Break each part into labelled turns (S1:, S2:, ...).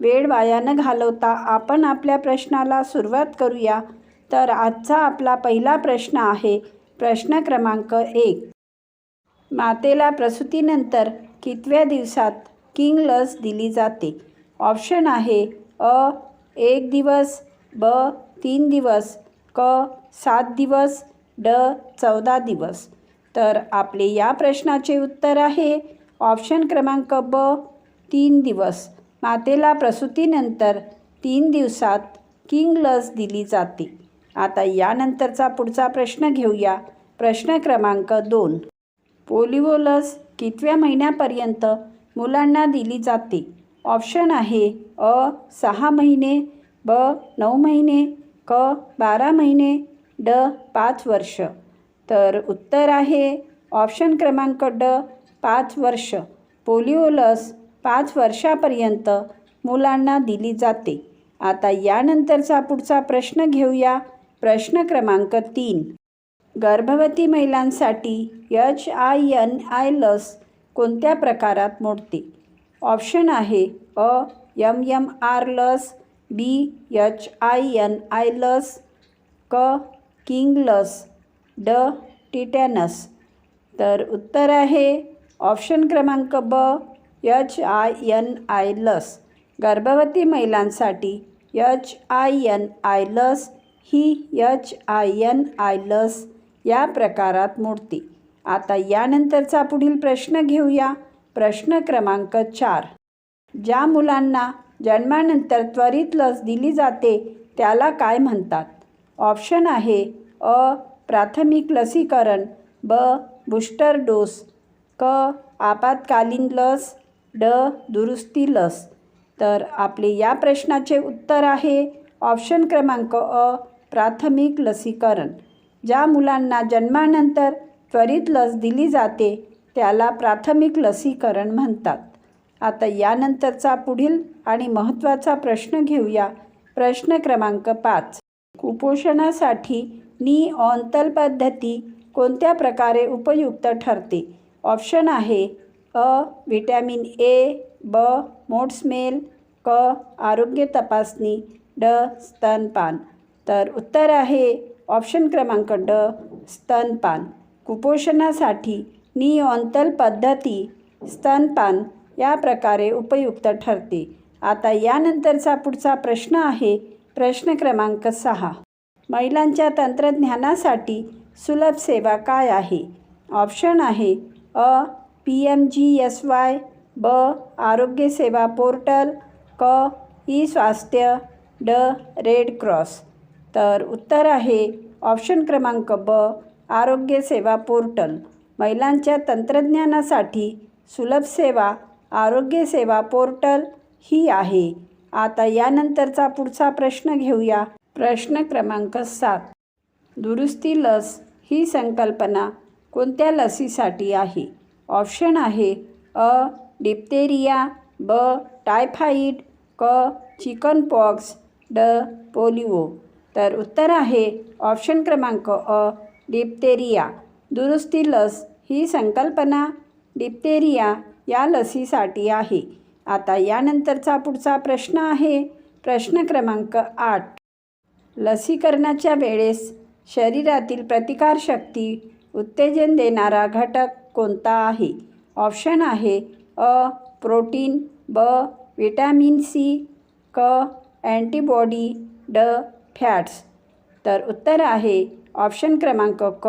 S1: वेळ वाया न घालवता आपण आपल्या प्रश्नाला सुरुवात करूया. तर आजचा आपला पहिला प्रश्न आहे प्रश्न क्रमांक एक. मातेला प्रसूतीनंतर कितव्या दिवसात किंग लस दिली जाते? ऑप्शन आहे अ एक दिवस ब तीन दिवस क सात दिवस ड चौदा दिवस. तर आपले या प्रश्नाचे उत्तर आहे ऑप्शन क्रमांक ब तीन दिवस. मातेला प्रसूतीनंतर तीन दिवसात किंग लस दिली जाते. आता यानंतरचा पुढचा प्रश्न घेऊया. प्रश्न क्रमांक दोन. पोलिओ लस कितव्या महिन्यापर्यंत मुलांना दिली जाते? ऑप्शन आहे अ सहा महिने ब नऊ महिने क बारा महिने ड पाच वर्ष. तर उत्तर आहे ऑप्शन क्रमांक ड पाच वर्ष. पोलिओ लस पाच वर्षापर्यंत मुलांना दिली जाते. आता यानंतरचा पुढचा प्रश्न घेऊया. प्रश्न क्रमांक तीन. गर्भवती महिलांसाठी एच आय एन आय लस कोणत्या प्रकारात मोडते? ऑप्शन आहे अ यम यम आर लस B H I N I लस क किंग लस ड टिटॅनस. तर उत्तर आहे ऑप्शन क्रमांक ब एच आय एन आय लस. गर्भवती महिलांसाठी एच आय एन आय लस ही एच आय एन आय लस या प्रकारात मोडते आता यानंतरचा पुढील प्रश्न घेऊया. प्रश्न क्रमांक चार. ज्या मुलांना जन्मानंतर त्वरित लस दिली जाते त्याला काय म्हणतात? ऑप्शन आहे अ. प्राथमिक लसीकरण ब. बूस्टर डोस क. आपत्कालीन लस ड दुरुस्ती लस. तर आपले या प्रश्नाचे उत्तर आहे ऑप्शन क्रमांक अ प्राथमिक लसीकरण. ज्या मुलांना जन्मानंतर त्वरित लस दिली जाते त्याला प्राथमिक लसीकरण म्हणतात. आता यानंतरचा पुढील आणि महत्त्वाचा प्रश्न घेऊया. प्रश्न क्रमांक पाच. कुपोषणासाठी नी ऑन्तल पद्धती कोणत्या प्रकारे उपयुक्त ठरते? ऑप्शन आहे अ व्हिटॅमिन ए ब मोड्समेल क आरोग्य तपासणी ड स्तनपान. तर उत्तर आहे ऑप्शन क्रमांक ड स्तनपान. कुपोषणासाठी निऑन्तल पद्धती स्तनपान या प्रकारे उपयुक्त ठरते. आता यानंतरचा पुढचा प्रश्न आहे प्रश्न क्रमांक सहा. महिलांच्या तंत्रज्ञानासाठी सुलभ सेवा काय आहे? ऑप्शन आहे अ P M G S Y ब आरोग्य सेवा पोर्टल क ई स्वास्थ्य ड रेड क्रॉस. तर उत्तर आहे ऑप्शन क्रमांक ब आरोग्य सेवा पोर्टल. महिलांच्या तंत्रज्ञानासाठी सुलभ सेवा आरोग्य सेवा पोर्टल ही आहे. आता यानंतरचा पुढचा प्रश्न घेऊया. प्रश्न क्रमांक सात. दुरुस्ती लस ही संकल्पना कोणत्या लसीसाठी आहे? ऑप्शन आहे अ डिप्तेरिया ब टायफाईड क चिकन पॉक्स ड पोलिओ. तर उत्तर आहे ऑप्शन क्रमांक अ डिप्तेरिया दुरुस्ती लस ही संकल्पना डिप्तेरिया या लसीसाठी आहे. आता यानंतरचा पुढचा प्रश्न आहे. प्रश्न क्रमांक आठ. लसीकरणाच्या वेळेस शरीरातील प्रतिकारशक्ती उत्तेजन देणारा घटक कोणता आहे ऑप्शन आहे अ प्रोटीन ब विटॅमिन सी क अँटीबॉडी ड फॅट्स. तर उत्तर आहे ऑप्शन क्रमांक क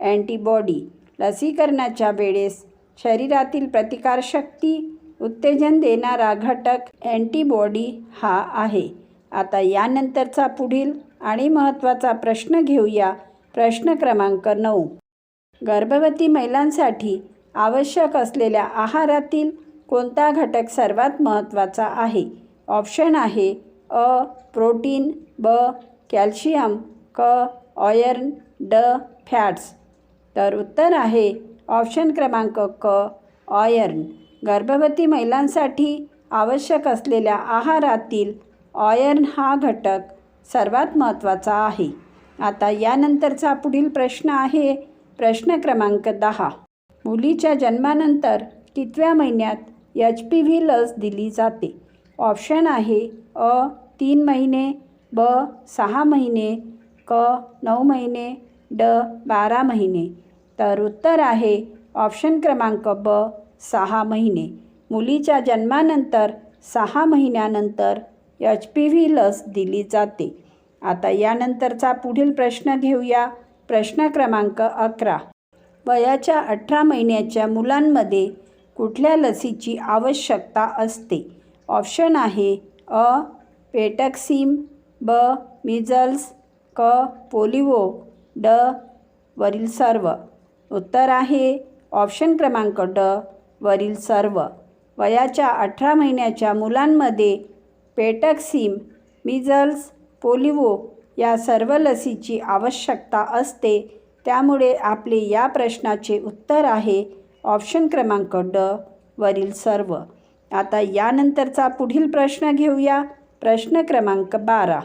S1: अँटीबॉडी. लसीकरणाच्या वेळेस शरीरातील प्रतिकारशक्ती उत्तेजन देणारा घटक अँटीबॉडी हा आहे. आता यानंतरचा पुढील आणि महत्त्वाचा प्रश्न घेऊया. प्रश्न क्रमांक नऊ. गर्भवती महिलांसाठी आवश्यक असलेल्या आहारातील कोणता घटक सर्वात महत्त्वाचा आहे? ऑप्शन आहे अ प्रोटीन ब कॅल्शियम क ऑयर्न ड फॅट्स. तर उत्तर आहे ऑप्शन क्रमांक क ऑयर्न गर्भवती महिलांसाठी आवश्यक असलेल्या आहारातील ऑयर्न हा घटक सर्वात महत्त्वाचा आहे. आता यानंतरचा पुढील प्रश्न आहे प्रश्न क्रमांक दहा. मुलीच्या जन्मानंतर कितव्या महिन्यात एच पी व्ही लस दिली जाते? ऑप्शन आहे अ तीन महिने ब सहा महिने क नऊ महिने ड बारा महिने. तर उत्तर आहे ऑप्शन क्रमांक ब सहा महिने. मुलीच्या जन्मानंतर सहा महिन्यानंतर एच पी व्ही लस दिली जाते. आता यानंतरचा पुढील प्रश्न घेऊया. प्रश्न क्रमांक अकरा. वयाच्या अठरा महिन्याच्या मुलांमध्ये कुठल्या लसीची आवश्यकता असते? ऑप्शन आहे अ पेटक्सिम ब मिझल्स क पोलिओ ड वरील सर्व. उत्तर आहे ऑप्शन क्रमांक ड वरील सर्व. वयाच्या अठरा महिन्याच्या मुलांमध्ये पेटक्सिम मिझल्स पोलिओ या सर्व लसीची आवश्यकता असते त्यामुळे आपले या प्रश्नाचे उत्तर आहे ऑप्शन क्रमांक ड वरील सर्व. आता यानंतरचा पुढील प्रश्न घेऊया. प्रश्न क्रमांक बारा.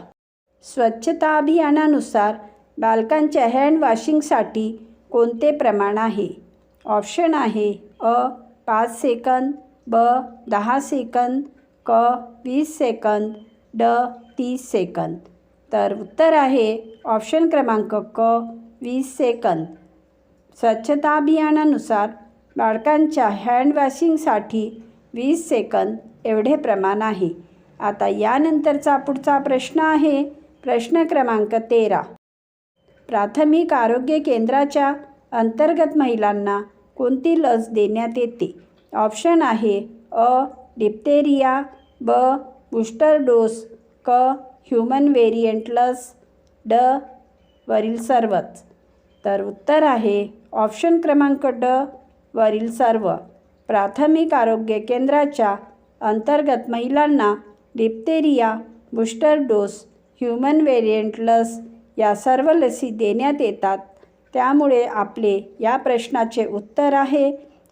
S1: स्वच्छता अभियानानुसार बालकांच्या हँड वॉशिंगसाठी कोणते प्रमाण आहे? ऑप्शन आहे अ पाच सेकंद ब दहा सेकंद क वीस सेकंद ड तीस सेकंद. तर उत्तर आहे ऑप्शन क्रमांक क वीस सेकंद. स्वच्छता अभियानानुसार बाळकांच्या हँडवॉशिंगसाठी वीस सेकंद एवढे प्रमाण आहे. आता यानंतरचा पुढचा प्रश्न आहे प्रश्न क्रमांक तेरा. प्राथमिक आरोग्य केंद्राच्या अंतर्गत महिलांना कोणती लस देण्यात येते? ऑप्शन आहे अ डिप्तेरिया ब बूस्टर डोस क ह्युमन व्हेरियंटलस ड वरील सर्वच. तर उत्तर आहे ऑप्शन क्रमांक ड वरील सर्व. प्राथमिक आरोग्य केंद्राच्या अंतर्गत महिलांना diphtheria booster dose human variant लस या सर्व लसी देण्यात येतात. त्यामुळे आपले या प्रश्नाचे उत्तर आहे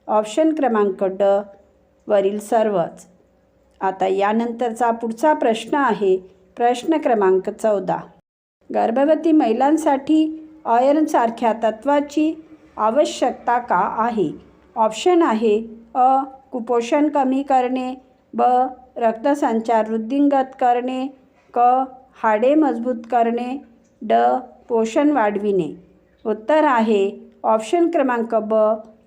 S1: ऑप्शन क्रमांक ड वरील सर्वच. आता यानंतरचा पुढचा प्रश्न आहे प्रश्न क्रमांक चौदा. गर्भवती महिलांसाठी आयर्नसारख्या तत्वाची आवश्यकता का आहे? ऑप्शन आहे अ. कुपोषण कमी करणे ब. रक्तसंचार वृद्धिंगत करणे क. हाडे मजबूत करणे ड. पोषण वाढविणे. उत्तर आहे ऑप्शन क्रमांक ब.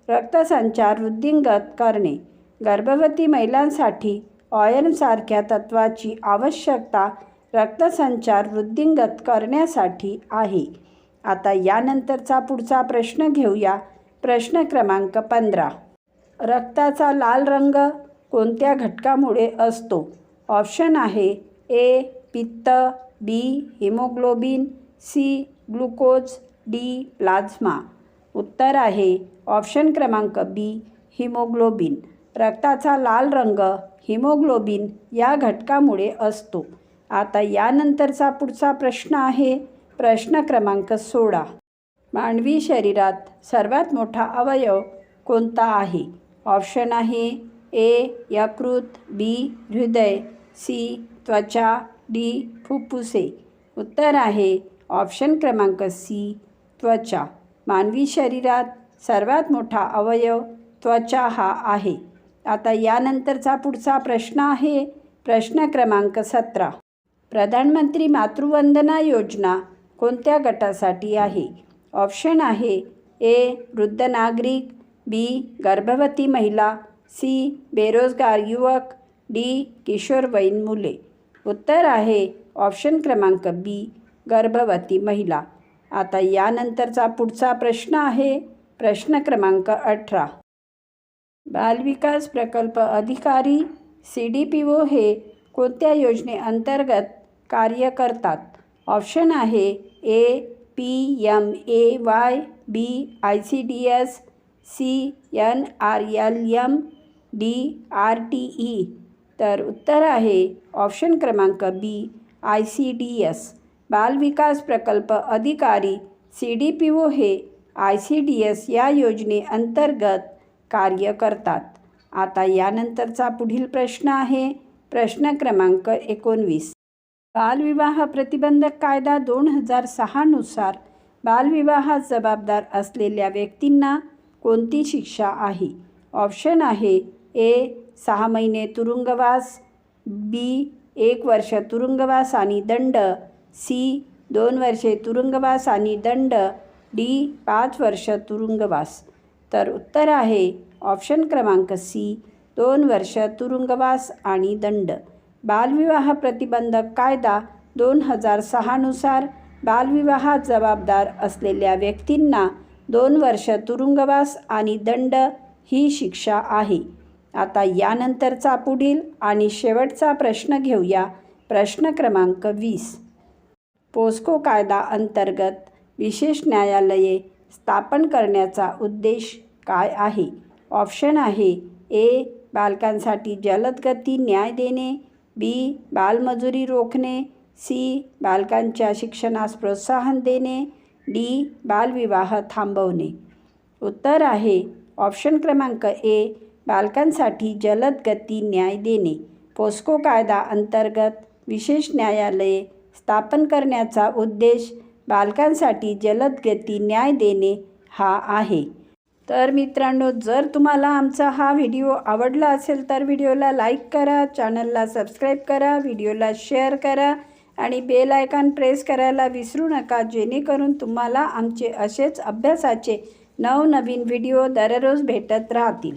S1: रक्तसंचार वृद्धिंगत करणे. गर्भवती महिलांसाठी ऑयर्नसारख्या तत्वाची आवश्यकता रक्तसंचार वृद्धिंगत करण्यासाठी आहे. आता यानंतरचा पुढचा प्रश्न घेऊया. प्रश्न क्रमांक पंधरा. रक्ताचा लाल रंग कोणत्या घटकामुळे असतो? ऑप्शन आहे ए पित्त B haemoglobin C glucose D plasma. उत्तर आहे ऑप्शन क्रमांक बी हिमोग्लोबिन. रक्ताचा लाल रंग हिमोग्लोबिन या घटकामुळे असतो. आता यानंतरचा पुढचा प्रश्न आहे प्रश्न क्रमांक सोळा. मानवी शरीरात सर्वात मोठा अवयव कोणता आहे? ऑप्शन आहे ए यकृत बी हृदय सी त्वचा डी फुफ्फुसे. उत्तर आहे ऑप्शन क्रमांक सी त्वचा. मानवी शरीरात सर्वात मोठा अवयव त्वचा हा आहे. आता यानंतरचा पुढचा प्रश्न आहे प्रश्न क्रमांक सतरा. प्रधानमंत्री मातृवंदना योजना कोणत्या गटासाठी आहे? ऑप्शन आहे ए वृद्ध नागरिक बी गर्भवती महिला सी बेरोजगार युवक डी किशोरवयीन मुले उत्तर आहे ऑप्शन क्रमांक बी गर्भवती महिला. आता यानंतरचा पुढचा प्रश्न आहे प्रश्न क्रमांक अठरा. बालविकास प्रकल्प अधिकारी सी डी पी ओ हे कोणत्या योजनेअंतर्गत कार्य करतात. ऑप्शन आहे A P M A Y B I C D S C N R L M D R T E तर उत्तर आहे ऑप्शन क्रमांक B I C D S बालविकास प्रकल्प अधिकारी सी डी पी ओ हे आय सी डी एस या योजनेअंतर्गत कार्य करतात. आता यानंतरचा पुढील प्रश्न आहे. प्रश्न क्रमांक एकोणवीस. बालविवाह प्रतिबंधक कायदा दोन हजार सहानुसार बालविवाहात जबाबदार असलेल्या व्यक्तींना कोणती शिक्षा आहे? ऑप्शन आहे ए सहा महिने तुरुंगवास बी एक वर्ष तुरुंगवास आणि दंड सी दोन वर्षे तुरुंगवास आणि दंड डी पाच वर्ष तुरुंगवास. तर उत्तर आहे ऑप्शन क्रमांक सी दोन वर्ष तुरुंगवास आणि दंड. बालविवाह प्रतिबंधक कायदा दोन हजार सहानुसार बालविवाहात जबाबदार असलेल्या व्यक्तींना दोन वर्ष तुरुंगवास आणि दंड ही शिक्षा आहे. आता यानंतरचा पुढील आणि शेवटचा प्रश्न घेऊया. प्रश्न क्रमांक वीस. पोस्को कायदा अंतर्गत विशेष न्यायालये स्थापन करण्याचा उद्देश काय आहे? ऑप्शन आहे ए. बालकांसाठी जलदगती न्याय देणे. बी. बालमजुरी रोखणे. सी. बालकांच्या शिक्षणास प्रोत्साहन देणे. डी. बालविवाह थांबवणे. उत्तर आहे. ऑप्शन क्रमांक ए. बालकांसाठी जलद गती न्याय देणे. पोस्को कायदा अंतर्गत विशेष न्यायालये स्थापन करण्याचा उद्देश बालकांसाठी जलद गती न्याय देणे हा आहे. तर मित्रांनो जर तुम्हाला आमचा हा व्हिडिओ आवडला असेल तर व्हिडिओला लाईक करा चॅनलला सबस्क्राईब करा व्हिडिओला शेअर करा आणि बेल आयकॉन प्रेस करायला विसरू नका जेणेकरून तुम्हाला आमचे असेच अभ्यासाचे नवनवीन व्हिडिओ दररोज भेटत राहतील.